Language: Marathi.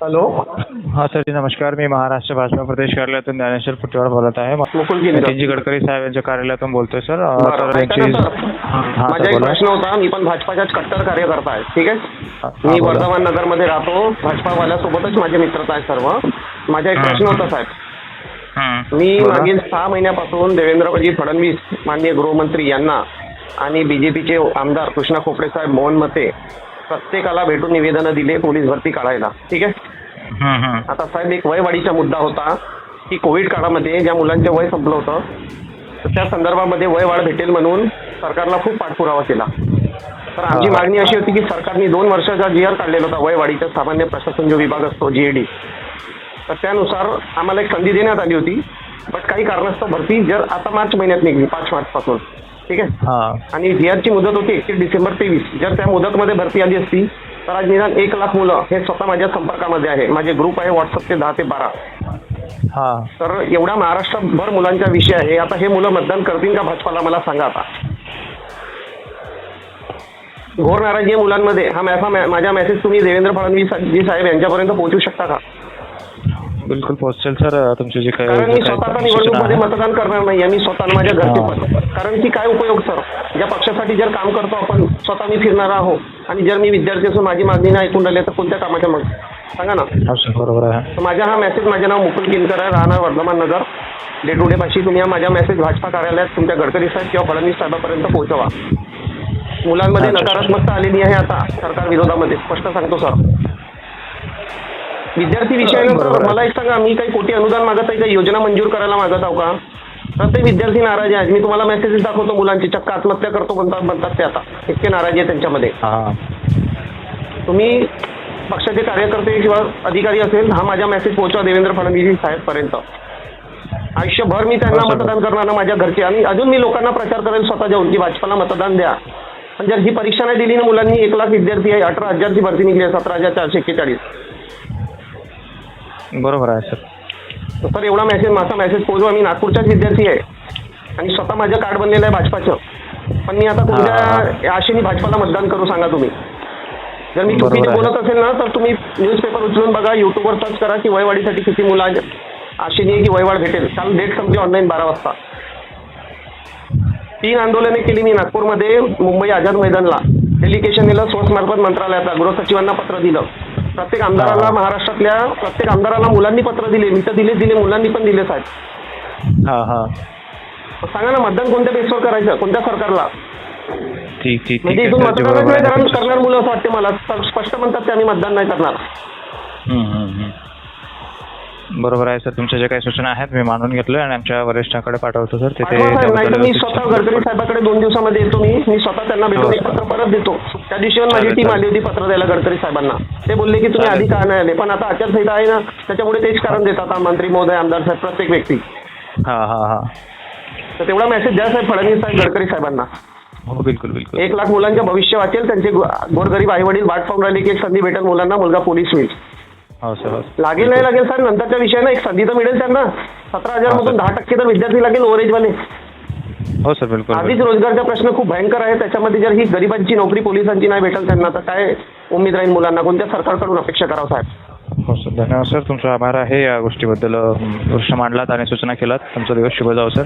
हॅलो हा सर जी नमस्कार मी महाराष्ट्र भाजपा प्रदेश कार्यालयातून ज्ञानेश्वर फुटेवाड बोलत आहे मुकुल गिंजर. नितीनजी गडकरी साहेब यांच्या कार्यालयातून बोलतोय सर अं, बरं, तर ऐका यांची ना सर. हा हा, माझा एक बोला प्रश्न होता मी पण भाजपाच्याच कट्टर कार्यकर्ता आहे ठीक आहे मी बोला. वर्धमान नगरमध्ये राहतो भाजपावाल्यासोबतच माझे मित्रता आहे सर्व माझा एक. प्रश्न होता साहेब. मी बोला. मागील सहा महिन्यापासून देवेंद्रजी फडणवीस माननीय गृहमंत्री यांना आणि बीजेपीचे आमदार कृष्णा खोपडे साहेब मोहन मते प्रत्येकाला भेटून निवेदनं दिले पोलीस भरती काढायला. ठीक आहे? हं, हं. आता साहेब एक वयवाढीचा मुद्दा होता की कोविड काळामध्ये ज्या मुलांचं वय संपलं होतं तर त्या संदर्भामध्ये वय वाढ भेटेल म्हणून सरकारला खूप पाठपुरावा केला. तर आमची. मागणी अशी होती की सरकारने दोन वर्षाचा जी आर काढलेला होता वयवाढीचा. सामान्य प्रशासन जो विभाग असतो जीएडी तर त्यानुसार आम्हाला एक संधी देण्यात आली होती बट काही कारणास्तव भरती जर आता मार्च महिन्यात निघली पाच मार्चपासून. ठीक आहे? हा. आणि आरची मुदत होती एकतीस डिसेंबर तेवीस. जर त्या मुदतमध्ये भरती आली असती तर आज निदान एक लाख मुलं हे स्वतः माझ्या संपर्कामध्ये आहे. माझे ग्रुप आहे व्हॉट्सअपचे दहा ते बारा. हा. तर एवढ्या महाराष्ट्रभर मुलांचा विषय आहे. आता हे मुलं मतदान करतील का भाजपाला? मला सांगा आता. घोर नाराजी मुलांमध्ये. हा मॅसा माझा मेसेज तुम्ही देवेंद्र फडणवीस जी साहेब यांच्यापर्यंत पोहोचू शकता का? बिलकुल पोहोचेल सर तुमचे जे काही कारण मी स्वतः आता निवडणूकमध्ये. मतदान करणार नाही मी स्वतः माझ्या घरचे. पण कारण की काय उपयोग सर ज्या पक्षासाठी जर काम करतो आपण स्वतः मी फिरणार आहो आणि जर मी विद्यार्थी असून माझी मागणी नाही ऐकून राहिले तर कोणत्या कामाच्या मग सांगा ना. बरोबर आहे. माझा हा मेसेज माझे नाव मुकुल किनकर आहे राहणार Vardhaman Nagar. Day to day पाशी तुम्ही हा माझा मेसेज भाजपा कार्यालयात तुमच्या गडकरी साहेब किंवा फडणवीस साहेबापर्यंत पोहोचवा. मुलांमध्ये. नकारात्मकता आलेली आहे आता सरकार विरोधामध्ये. स्पष्ट सांगतो सर विद्यार्थी विषयानंतर. मला एक सांगा मी काही कोटी अनुदान मागत आहे काही योजना मंजूर करायला मागत आहो का? प्रत्येक विद्यार्थी नाराज आहे मी तुम्हाला मेसेजेस दाखवतो मुलांची. चक्क आत्महत्या करतो म्हणतात म्हणतात ते आता. इतके नाराजी आहे त्यांच्यामध्ये. हा. तुम्ही पक्षाचे कार्यकर्ते किंवा अधिकारी असेल हा माझा मेसेज पोहोचवा देवेंद्र फडणवीस साहेबपर्यंत आयुष्यभर मी त्यांना. मतदान करणार ना माझ्या घरचे. आणि अजून मी लोकांना प्रचार करेल स्वतः जाऊन की भाजपाला मतदान द्या. पण जर ही परीक्षा नाही दिली ना मुलांनी एक लाख विद्यार्थी आहे अठरा हजारची भरती निघली आहे सतरा हजार चारशे एक्केचाळीस. बरोबर आहे सर. सर एवढा मेसेज माझा मेसेज पोहोचवा. मी नागपूरचाच विद्यार्थी आहे. आणि स्वतः माझं कार्ड बनलेलं आहे भाजपाचं. पण मी आता. कोणत्या आशेने भाजपाला मतदान करू सांगा तुम्ही. जर मी चुकीचे. बोलत असेल ना तर तुम्ही न्यूजपेपर उचलून बघा युट्यूबवर सर्च करा की वयवाढीसाठी किती मुलं आशेने आहे की वयवाढ भेटेल. काल डेट संपली ऑनलाईन बारा वाजता. तीन आंदोलने केली मी नागपूरमध्ये मुंबई आझाद मैदानला. डेलिगेशन दिलं सोर्स मार्फत मंत्रालयाचा गृहसचिवांना पत्र दिलं. प्रत्येक आमदाराला. महाराष्ट्रातल्या प्रत्येक आमदाराला मुलांनी पत्र दिले मी तर दिले दिले मुलांनी पण दिले साहेब. हा हा. सांगा ना मतदान कोणत्या बेसवर करायचं कोणत्या सरकारला? ठीक ठीक ठीक म्हणजे इथून आहे करणार मुलं असं वाटते मला. स्प- स्पष्ट म्हणतात ते आम्ही मतदान नाही करणार. बरोबर आहे सर तुमच्या ज्या काही सूचना आहेत मी मानून घेतलोय आणि आमच्या वरिष्ठांकडे पाठवतो सर. तिथे मी स्वतः गडकरी साहेबाकडे दोन दिवसामध्ये येतो मी. मी स्वतः त्यांना भेटून हो, एक. पत्र परत देतो. त्या दिवशी माझी टीम. आली होती पत्र द्यायला गडकरी साहेबांना. ते बोलले की तुम्ही. आधी का नाही आले. पण आता आचारसंहिता आहे ना त्याच्यामुळे तेच कारण देतात मंत्री महोदय आमदार साहेब प्रत्येक व्यक्ती. हा हा हा. तर तेवढा मेसेज द्या साहेब फडणवीस साहेब गडकरी साहेबांना. हो बिलकुल बिलकुल. एक लाख मुलांचे भविष्य वाचेल त्यांचे गोरगरीब आई वडील वाट पाहून राहिले की एक संधी भेटेल मुलांना मुलगा पोलीस होईल. हो सर हो. सर. लागेल नाही लागेल सर. नंतरच्या विषयानं एक संधी तर मिळेल त्यांना. सतरा हजार हा, मधून. दहा टक्के तर विद्यार्थी लागेल ओव्हरेजवाले हो सर बिलकुल आधीच बिलकुल. रोजगारचा प्रश्न खूप भयंकर आहे. त्याच्यामध्ये जर ही गरिबांची नोकरी पोलिसांची नाही भेटेल त्यांना तर काय उमेद राहील मुलांना? कोणत्या सरकारकडून अपेक्षा करावं साहेब? हो सर. धन्यवाद सर. तुमचा आभार आहे या गोष्टीबद्दल. अं, प्रश्न मांडलात आणि सूचना केलात. तुमचा दिवस शुभ जाऊ सर.